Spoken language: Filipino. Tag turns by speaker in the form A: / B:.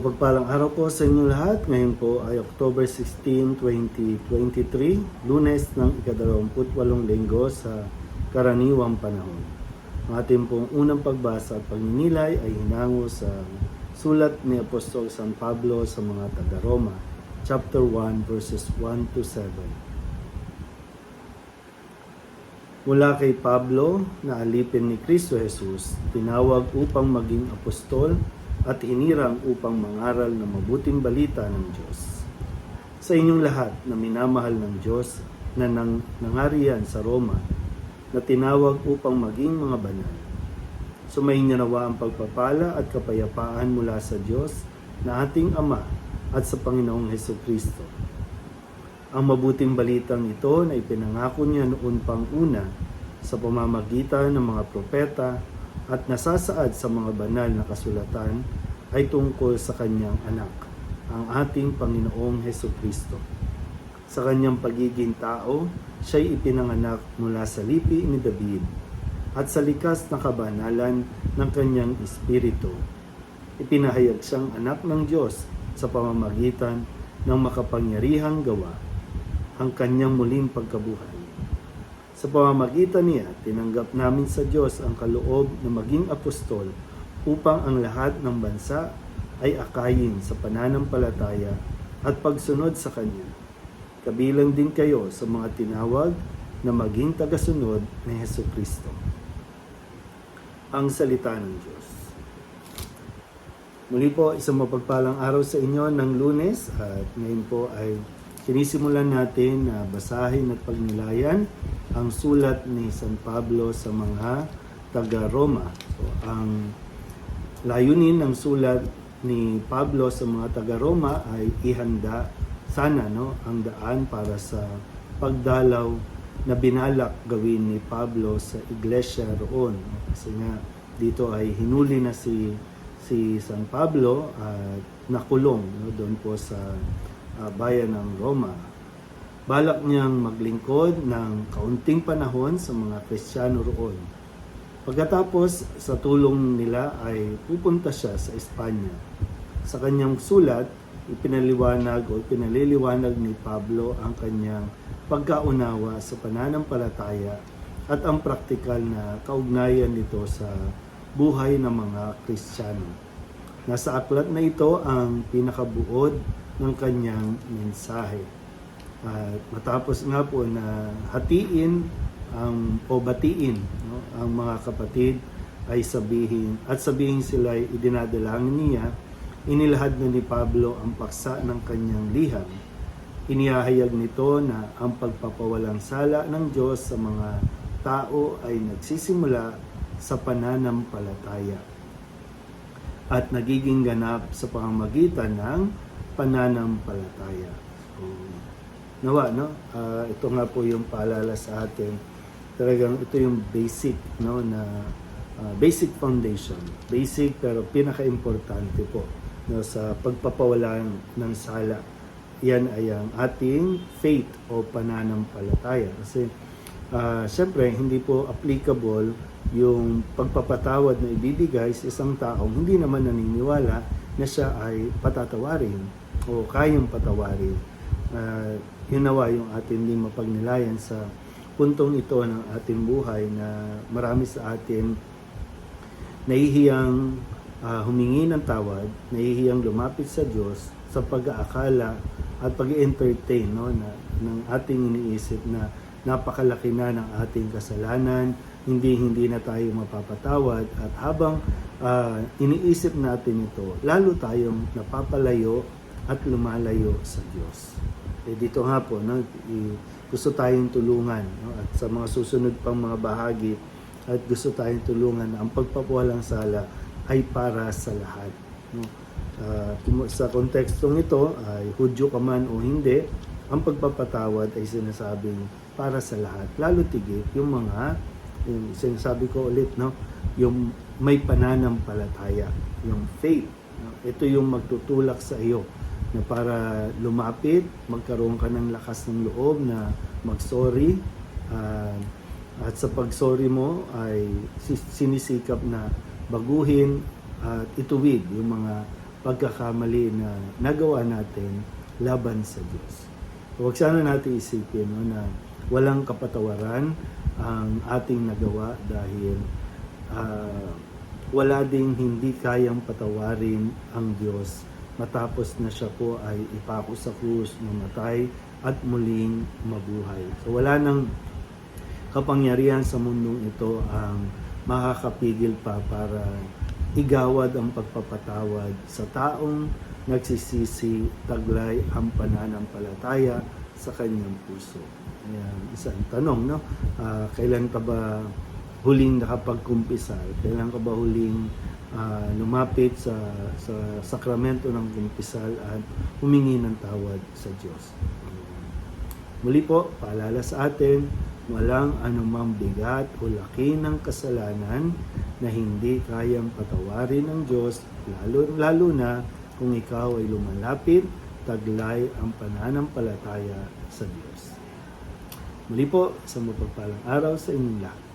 A: Mapagpalang araw po sa inyo lahat. Ngayon po ay October 16, 2023, lunes ng ikadalawamputwalong linggo sa karaniwang panahon. Ang ating pong unang pagbasa at pagninilay ay hinango sa sulat ni Apostol San Pablo sa mga taga-Roma, chapter 1, verses 1 to 7. Mula kay Pablo na alipin ni Kristo Jesus, tinawag upang maging apostol at inirang upang mangaral ng mabuting balita ng Diyos. Sa inyong lahat na minamahal ng Diyos na nang, nangariyan sa Roma, na tinawag upang maging mga banal. Sumayin niyo nawa ang pagpapala at kapayapaan mula sa Diyos na ating Ama at sa Panginoong Heso Kristo. Ang mabuting balitang ito na ipinangako niya noon pang una sa pamamagitan ng mga propeta at nasasaad sa mga banal na kasulatan ay tungkol sa kanyang anak, ang ating Panginoong Heso Kristo. Sa kanyang pagiging tao, siya'y ipinanganak mula sa lipi ni David at sa likas na kabanalan ng kanyang espiritu. Ipinahayag siyang anak ng Diyos sa pamamagitan ng makapangyarihang gawa ang kanyang muling pagkabuhay. Sa pamamagitan niya, tinanggap namin sa Diyos ang kaloob na maging apostol upang ang lahat ng bansa ay akayin sa pananampalataya at pagsunod sa Kanya. Kabilang din kayo sa mga tinawag na maging tagasunod ni Heso Kristo. Ang Salita ng Diyos. Muli po, isang mapagpalang araw sa inyo ng lunes at ngayon po ay sinisimulan natin na basahin at pagnilayan ang sulat ni San Pablo sa mga taga-Roma. So, ang layunin ng sulat ni Pablo sa mga taga-Roma ay ihanda sana no ang daan para sa pagdalaw na binalak gawin ni Pablo sa iglesia roon. Kasi nga dito ay hinuli na si si San Pablo at nakulong no, doon po sa ah, bayan ng Roma. Balak niyang maglingkod ng kaunting panahon sa mga Kristiyano roon. Pagkatapos sa tulong nila ay pupunta siya sa Espanya. Sa kanyang sulat, ipinaliwanag o pinaliliwanag ni Pablo ang kanyang pagkaunawa sa pananampalataya at ang praktikal na kaugnayan nito sa buhay ng mga Kristiyano. Nasa aklat na ito ang pinakabuod ng kanyang mensahe. At matapos nga po na hatiin ang o batiin no, ang mga kapatid ay sabihin at sabihin sila ay idinadalangin niya inilahad na ni Pablo ang paksa ng kanyang liham inihahayag nito na ang pagpapawalang sala ng Diyos sa mga tao ay nagsisimula sa pananampalataya at nagiging ganap sa pamamagitan ng pananampalataya. So, nawa, no? Ah, ito nga po yung paalala sa atin. Talagang ito yung basic, no, na ah, basic foundation. Basic pero pinaka-importante po no, sa pagpapawala ng sala. Yan ay ang ating faith o pananampalataya. Kasi ah, syempre, hindi po applicable yung pagpapatawad na ibibigay sa isang taong hindi naman naniniwala na siya ay patatawarin o kayang patawarin. Uh, yun nawa yung ating din mapagnilayan sa puntong ito ng ating buhay na marami sa atin nahihiyang ah, humingi ng tawad, nahihiyang lumapit sa Diyos sa pag-aakala at pag-entertain no, na, ng ating iniisip na napakalaki na ng ating kasalanan, hindi hindi na tayo mapapatawad at habang ah, iniisip natin ito, lalo tayong napapalayo at lumalayo sa Diyos. Eh, dito nga po, no, gusto tayong tulungan no, at sa mga susunod pang mga bahagi at gusto tayong tulungan ang pagpapawalang sala ay para sa lahat. No? Tumu- sa kontekstong ito, ay hudyo ka man o hindi, ang pagpapatawad ay sinasabing para sa lahat. Lalo tigit yung mga, yung sinasabi ko ulit, no? yung may pananampalataya, yung faith. No? Ito yung magtutulak sa iyo na para lumapit, magkaroon ka ng lakas ng loob na mag-sorry, ah, at sa pag-sorry mo ay sinisikap na baguhin at ituwid yung mga pagkakamali na nagawa natin laban sa Diyos. Huwag sana natin isipin no, na walang kapatawaran ang ating nagawa dahil ah, wala ding hindi kayang patawarin ang Diyos matapos na siya po ay ipako sa krus, mamatay at muling mabuhay. So wala nang kapangyarihan sa mundong ito ang makakapigil pa para igawad ang pagpapatawad sa taong nagsisisi taglay ang pananampalataya sa kanyang puso. Ayan, isang tanong, no? Ah, kailan ka ba huling nakapagkumpisal? Kailan ka ba huling ah, lumapit sa, sa sakramento ng kumpisal at humingi ng tawad sa Diyos? Muli po, paalala sa atin, walang anumang bigat o laki ng kasalanan na hindi kayang patawarin ng Diyos, lalo, lalo na kung ikaw ay lumalapit, taglay ang pananampalataya sa Diyos. Muli po, sa mapagpalang araw sa inyong lahat.